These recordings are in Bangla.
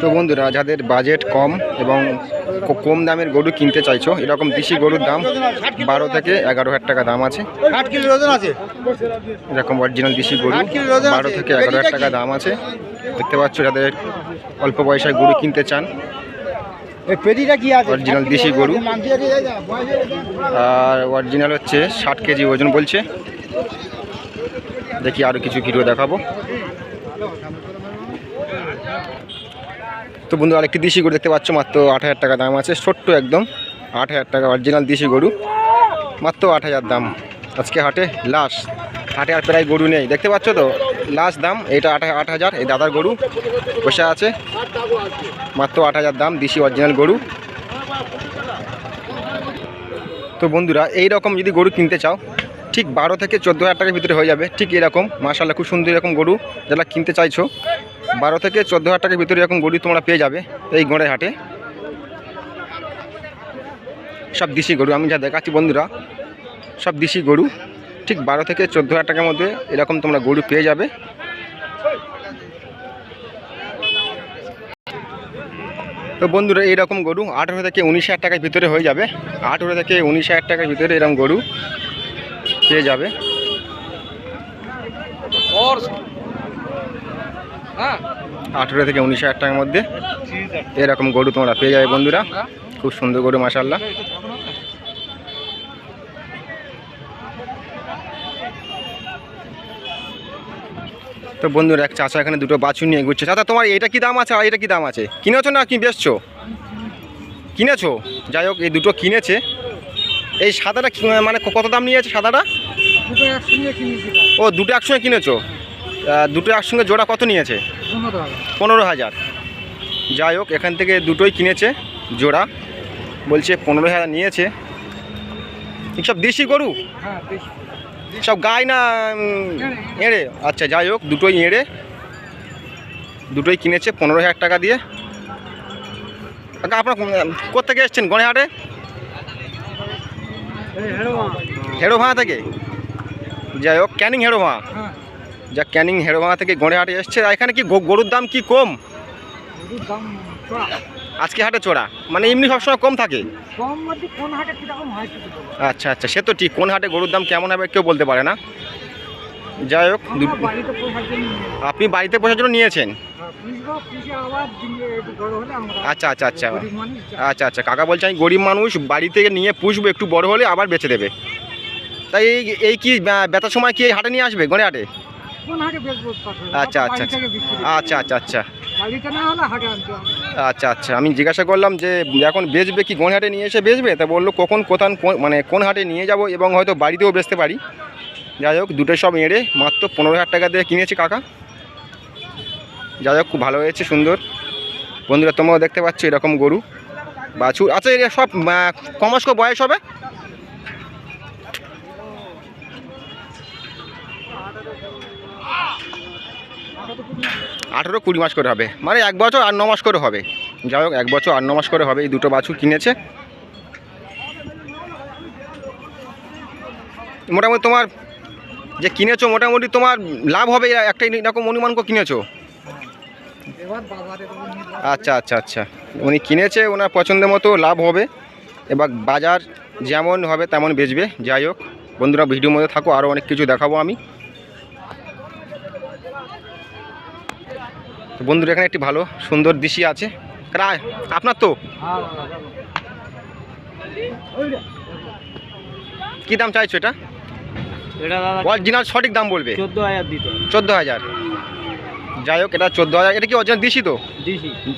তো বন্ধুরা যাদের বাজেট কম এবং খুব কম দামের গরু কিনতে চাইছো এরকম দেশি গরুর দাম বারো থেকে এগারো হাজার টাকা দাম আছে। এরকম অরিজিনাল দেশি গরু বারো থেকে এগারো হাজার টাকা দাম আছে। দেখতে পাচ্ছ যাদের অল্প পয়সায় গরু কিনতে চান। Original দেশি গরু। আর অরিজিনাল হচ্ছে ষাট কেজি ওজন বলছে। দেখি আরও কিছু ভিডিও দেখাবো। তো বন্ধু, আরেকটি দেশি গরু দেখতে পাচ্ছ, মাত্র আট হাজার টাকা দাম আছে, ছোট্ট একদম, আট হাজার টাকা অরিজিনাল দেশি গরু, মাত্র আট হাজার দাম। আজকে হাটে লাশ, হাটে আর প্রায় গরু নেই, দেখতে পাচ্ছ তো? লাস্ট দাম, এটা আট আট হাজার, এই দাদার গরু বসে আছে, মাত্র আট হাজার দাম, দেশি অরিজিনাল গরু। তো বন্ধুরা এই রকম যদি গরু কিনতে চাও, ঠিক বারো থেকে চোদ্দ হাজার টাকার ভিতরে হয়ে যাবে, ঠিক এরকম মাশাল্লাহ খুব সুন্দর এরকম গরু, যারা কিনতে চাইছো বারো থেকে চোদ্দ হাজার টাকার ভিতরে এরকম গরু তোমরা পেয়ে যাবে এই গোড়ের হাটে। সব দেশি গরু, আমি যা দেখাচ্ছি বন্ধুরা, সব দেশি গরু, ঠিক বারো থেকে চোদ্দ হাজার টাকার মধ্যে এরকম তোমরা গরু পেয়ে যাবে। তো বন্ধুরা, এইরকম গরু আঠেরো থেকে উনিশ হাজার টাকার ভিতরে হয়ে যাবে। আঠেরো থেকে উনিশ হাজার টাকার ভিতরে এরকম গরু পেয়ে যাবে। আঠেরো থেকে উনিশ হাজার টাকার মধ্যে এরকম গরু তোমরা পেয়ে যাবে বন্ধুরা। খুব সুন্দর গরু মাসাল্লাহ তো বন্ধুরা এক চাচা এখানে দুটো বাছুর নিয়ে ঘুরছে। চাচা তোমার এটা কি দাম আছে আর এটা কি দাম আছে? কিনেছো না কি বেচছো? কিনেছো? যাই হোক এই দুটো কিনেছে। এই সাদাটা মানে কত দাম নিয়েছে সাদাটা? ও দুটো একসঙ্গে কিনেছো? দুটো একসঙ্গে জোড়া কত নিয়েছে? পনেরো হাজার। যাই হোক এখান থেকে দুটোই কিনেছে জোড়া। বলছে পনেরো হাজার নিয়েছে। সব দেশি গরু? সব গাই না এঁড়ে? আচ্ছা যাই হোক দুটোই এঁড়ে। দুটোই কিনেছে পনেরো হাজার টাকা দিয়ে। কাকা আপনার কোথেকে এসছেন? গণেহাটে? হেড়ো ভাঙা থেকে? যাই হোক ক্যানিং হেড়ো ভাঙা যা ক্যানিং হেড়ো ভাঙা থেকে গড়েহাটে এসছে। আর এখানে কি গরুর দাম কি কম? আজকে হাটে চোরা মানে এমনি সবসময় কম থাকে? আচ্ছা আচ্ছা সে তো ঠিক। কোন হাটে গরুর দাম কেমন হবে কেউ বলতে পারে না। যাই হোক আপনি বাড়িতে পোষার জন্য নিয়েছেন? আচ্ছা আচ্ছা আচ্ছা। আচ্ছা আচ্ছা কাকা বলছে আমি গরিব মানুষ বাড়ি থেকে নিয়ে পুষবো একটু বড় হলে আবার বেচে দেবে। তাই এই কি ব্যা- ব্যথার সময় কি এই হাটে নিয়ে আসবে গড়ে হাটে? আচ্ছা আচ্ছা আচ্ছা।, আচ্ছা আচ্ছা আচ্ছা। আচ্ছা আচ্ছা আচ্ছা। আচ্ছা আমি জিজ্ঞাসা করলাম যে এখন বেচবে কি? কোন হাটে নিয়ে এসে বেচবে? তা বলল কখন কোথান মানে কোন হাটে নিয়ে যাব এবং হয়তো বাড়িতেও বেচতে পারি। যাই হোক দুটো সব এড়ে মাত্র পনেরো হাজার টাকা দিয়ে কিনেছি কাকা। যাই হোক খুব ভালো হয়েছে সুন্দর। বন্ধুরা তোমরাও দেখতে পাচ্ছ এরকম গরু। বাছুর আচ্ছা এর সব কমাস বয়স হবে? আঠেরো কুড়ি মাস করে হবে। মানে এক বছর আর ন মাস করে হবে। যাই হোক, এক বছর আর ন মাস করে হবে এই দুটো বাছুর কিনেছে। মোটামুটি তোমার যে কিনেছো, মোটামুটি তোমার লাভ হবে একটা এরকম অনুমান করে কিনেছো? আচ্ছা আচ্ছা আচ্ছা। উনি কিনেছে, ওনার পছন্দের মতো লাভ হবে। এবার বাজার যেমন হবে তেমন বেচবে। যাই হোক, বন্ধুরা, ভিডিওর মধ্যে থাকো আরও অনেক কিছু দেখাবো আমি। বন্ধুরা এখানে একটি ভালো সুন্দর দিশি আছে। রায় আপনার তো? কি দাম চাইছো এটা? অরিজিনাল সঠিক দাম বলবে। চোদ্দ হাজার দিতে চোদ্দ হাজার। যাই হোক এটা চোদ্দ হাজার। এটা কি অরিজিনাল দিশি তো?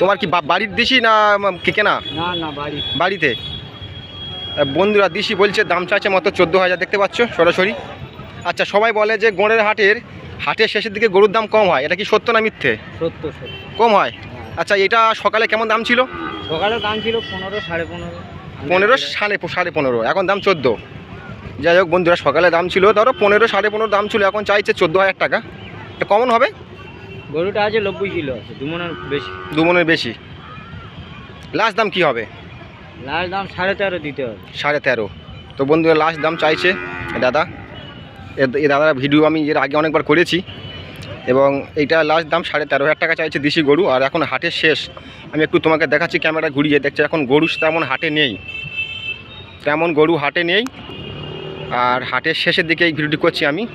তোমার কি বাড়ির দিশি না কি কেনা? বাড়িতে? বন্ধুরা দিশি বলছে দাম চাইছে মাত্র চোদ্দ হাজার দেখতে পাচ্ছ সরাসরি। আচ্ছা সবাই বলে যে গোড়ের হাটের হাটের শেষের দিকে গরুর দাম কম হয় এটা কি সত্য না মিথ্যে? সত্য সত্য। কম হয়? আচ্ছা এটা সকালে কেমন দাম ছিল? সকালে দাম ছিল পনেরো সাড়ে পনেরো। পনেরো সাড়ে সাড়ে পনেরো এখন দাম চোদ্দ। যাই হোক বন্ধুরা সকালে দাম ছিল ধরো পনেরো সাড়ে পনেরো দাম ছিল এখন চাইছে চোদ্দ হাজার টাকা। এটা কমন হবে? গরুটা আছে নব্বই কিলো আছে দু মনের বেশি। দু মনের বেশি। লাস্ট দাম কি হবে? লাস্ট দাম সাড়ে তেরো দিতে হবে। সাড়ে তেরো। তো বন্ধুরা লাস্ট দাম চাইছে দাদা? এ- দাদার ভিডিও আমি এর আগে অনেকবার করেছি। এবং এইটা লাস্ট দাম সাড়ে তেরো হাজার টাকা চাইছে দেশি গরু, আর এখন হাটের শেষ। আমি একটু তোমাকে দেখাচ্ছি ক্যামেরা ঘুরিয়ে দেখছি, এখন গরু তেমন হাটে নেই। তেমন গরু হাটে নেই। আর হাটের শেষের দিকে এই ভিডিওটি করছি আমি।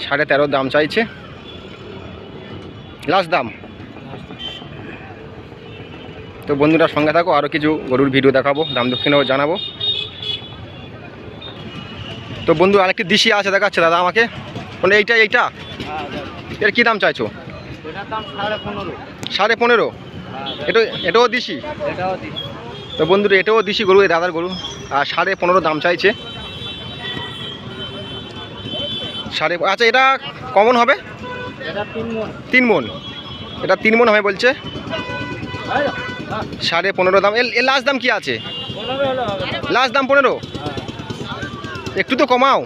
সাড়ে তেরো দাম চাইছে। লাস্ট দাম। তো বন্ধুরা সঙ্গে থাকো আরও কিছু গরুর ভিডিও দেখাবো, দাম দক্ষিণেও জানাব। তো বন্ধু আরেকটি দিশি আছে দেখাচ্ছে দাদা আমাকে। মানে এইটা এইটা? এর কী দাম চাইছো? সাড়ে পনেরো। এটা এটাও দিশি? তো বন্ধুরা এটাও দিশি গরু এই দাদার গরু। আর সাড়ে পনেরো দাম চাইছে। সাড়ে আচ্ছা এটা কমন হবে? তিন মন। এটা তিন মন হবে বলছে। সাড়ে পনেরো দাম। এর লাস্ট দাম কি আছে? লাস্ট দাম পনেরো? একটু তো কমাও।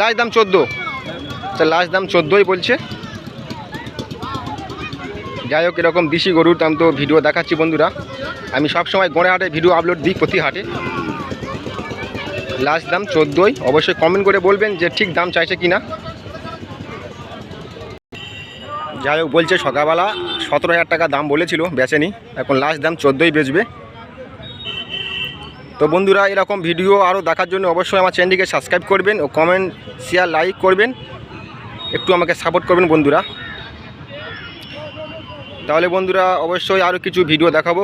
লাস্ট দাম চোদ্দ। আচ্ছা লাস্ট দাম চোদ্দোই বলছে। যাই হোক, এরকম দেশি গরুর দাম তো ভিডিও দেখাচ্ছি বন্ধুরা। আমি সব সময় গড়ে হাটে ভিডিও আপলোড দিই প্রতি হাটে। লাস্ট দাম চোদ্দোই। অবশ্যই কমেন্ট করে বলবেন যে ঠিক দাম চাইছে কিনা। যাই হোক, বলছে সকালবেলা সতেরো হাজার টাকা দাম বলেছিল, বেচেনি। এখন লাস্ট দাম চোদ্দোই বেচবে। তো বন্ধুরা, এরকম ভিডিও আরও দেখার জন্য অবশ্যই আমার চ্যানেলটিকে সাবস্ক্রাইব করবেন ও কমেন্ট শেয়ার লাইক করবেন। একটু আমাকে সাপোর্ট করবেন বন্ধুরা। তাহলে বন্ধুরা, অবশ্যই আরও কিছু ভিডিও দেখাবো,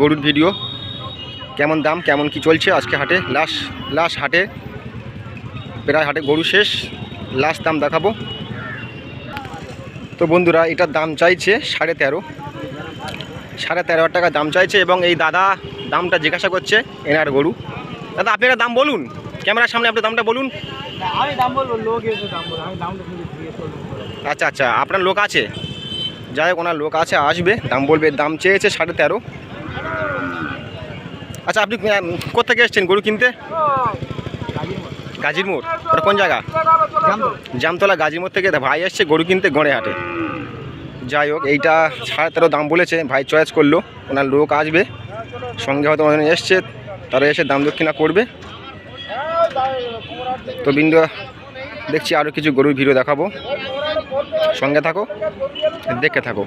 গরুর ভিডিও কেমন দাম, কেমন কি চলছে আজকে হাটে? লাস্ট লাস্ট হাটে, প্রায় হাটে গরু শেষ লাস্ট দাম দেখাবো। তো বন্ধুরা, এটার দাম চাইছে সাড়ে তেরো। সাড়ে তেরো হাজার টাকা দাম চাইছে এবং এই দাদা দামটা জিজ্ঞাসা করছে এনার গরু। দাদা আপনারা দাম বলুন। ক্যামেরার সামনে আপনার দামটা বলুন। আচ্ছা আচ্ছা আপনার লোক আছে? যাই হোক ওনার লোক আছে আসবে। দাম বলবে দাম চেয়েছে সাড়ে তেরো। আচ্ছা আপনি আহ, কোত্থেকে এসছেন গরু কিনতে? গাজীর মোড়। ওটা কোন জায়গা? জামতলা। গাজীর মোড় থেকে। ভাই এসছে গরু কিনতে গড়ে হাটে যাই হোক, এইটা সাড়ে তেরো দাম বলেছে, ভাই চয়েস করল, ওনার লোক আসবে, সঙ্গে হয়তো ওখানে এসছে, তারা এসে দাম দক্ষিণা করবে। তো বিন্দু, দেখছি আরও কিছু গরুর ভিডিও দেখাবো। সঙ্গে থাকো দেখে থাকো।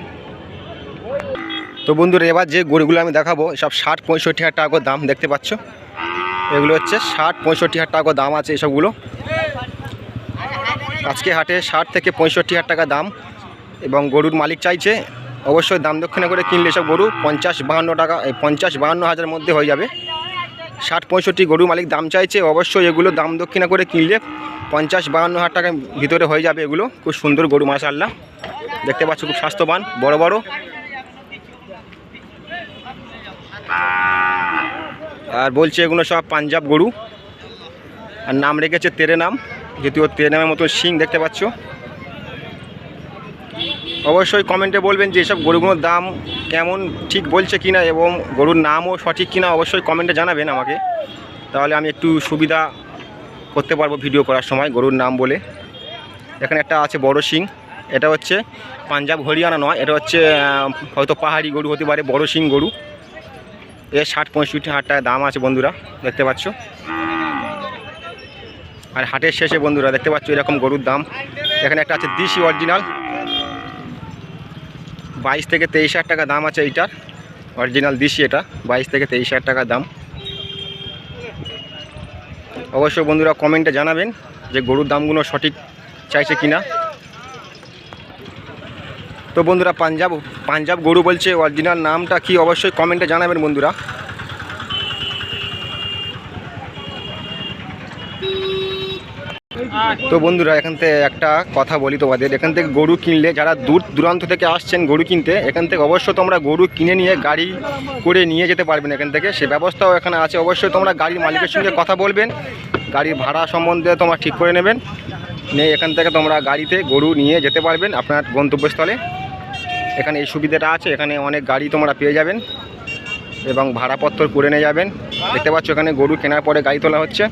তো বন্ধুরা, এবার যে গরুগুলো আমি দেখাবো, সব ষাট পঁয়ষট্টি হাজার টাকা দাম দেখতে পাচ্ছ। এগুলো হচ্ছে ষাট পঁয়ষট্টি হাজার টাকা দাম আছে এসবগুলো। আজকে হাটে ষাট থেকে পঁয়ষট্টি হাজার টাকা দাম। এবং গরুর মালিক চাইছে, অবশ্যই দাম দক্ষিণা করে কিনলে সব গরু পঞ্চাশ বাহান্ন টাকা পঞ্চাশ বাহান্ন হাজারের মধ্যে হয়ে যাবে। ষাট পঁয়ষট্টি গরু মালিক দাম চাইছে, অবশ্যই এগুলো দাম দক্ষিণা করে কিনলে পঞ্চাশ বাহান্ন হাজার টাকার ভিতরে হয়ে যাবে এগুলো। খুব সুন্দর গরু, মাশাআল্লাহ। দেখতে পাচ্ছ খুব স্বাস্থ্যবান, বড় বড়। আর বলছে এগুলো সব পাঞ্জাব গরু। আর নাম রেখেছে তেরে নাম, যেহেতু তেরে নামের মতো শিং দেখতে পাচ্ছ। অবশ্যই কমেন্টে বলবেন যে এসব গরুগুলোর দাম কেমন ঠিক বলছে কিনা এবং গরুর নামও সঠিক কিনা অবশ্যই কমেন্টে জানাবেন আমাকে। তাহলে আমি একটু সুবিধা করতে পারব ভিডিও করার সময় গরুর নাম বলে। এখানে একটা আছে বড় সিং এটা হচ্ছে পাঞ্জাব হরিয়ানা নয়, এটা হচ্ছে হয়তো পাহাড়ি গরু হতে পারে, বড় সিং গরু। এর ষাট পঁয়ষট্টি হাজার টাকা দাম আছে বন্ধুরা, দেখতে পাচ্ছ। আর হাটের শেষে বন্ধুরা দেখতে পাচ্ছ এরকম গরুর দাম। এখানে একটা আছে দিশি অরিজিনাল বাইশ থেকে তেইশ হাজার টাকা দাম আছে এইটার। অরিজিনাল দিশি এটা, বাইশ থেকে তেইশ হাজার টাকা দাম। অবশ্যই বন্ধুরা কমেন্টে জানাবেন যে গরুর দামগুলো সঠিক চাইছে কিনা। তো বন্ধুরা পাঞ্জাব পাঞ্জাব গরু বলছে অরিজিনাল নামটা কি অবশ্যই কমেন্টে জানাবেন বন্ধুরা। তো বন্ধুরা, এখান থেকে একটা কথা বলি তোমাদের। এখান থেকে গরু কিনলে, যারা দূর দূরান্ত থেকে আসছেন গরু কিনতে, এখান থেকে অবশ্যই তোমরা গরু কিনে নিয়ে গাড়ি করে নিয়ে যেতে পারবেন এখান থেকে। সে ব্যবস্থাও এখানে আছে। অবশ্যই তোমরা গাড়ির মালিকের সঙ্গে কথা বলবেন। গাড়ির ভাড়া সম্বন্ধে তোমরা ঠিক করে নেবেন। নিয়ে এখান থেকে তোমরা গাড়িতে গরু নিয়ে যেতে পারবেন আপনার গন্তব্যস্থলে। এখানে এই সুবিধাটা আছে। এখানে অনেক গাড়ি তোমরা পেয়ে যাবেন এবং ভাড়াপত্র করে নিয়ে যাবেন। দেখতে পাচ্ছ, এখানে গরু কেনার পরে গাড়ি তোলা হচ্ছে।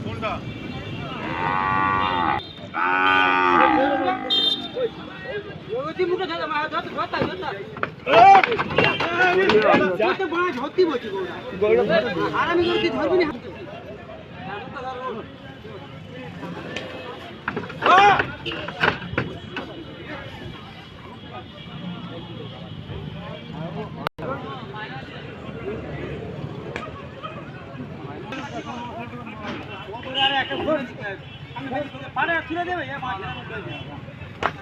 পারে ছিঁড়ে দেবে এ মাছ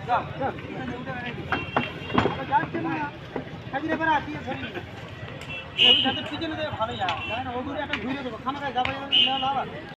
যাও যাচ্ছে না সাজিয়ে বেড়া দিয়ে ধরি ওই সাথে পিছনে দেবে ভালো যা ওগুলো একটা ঘুরে দেবো খামারে যাবে লাভ আছে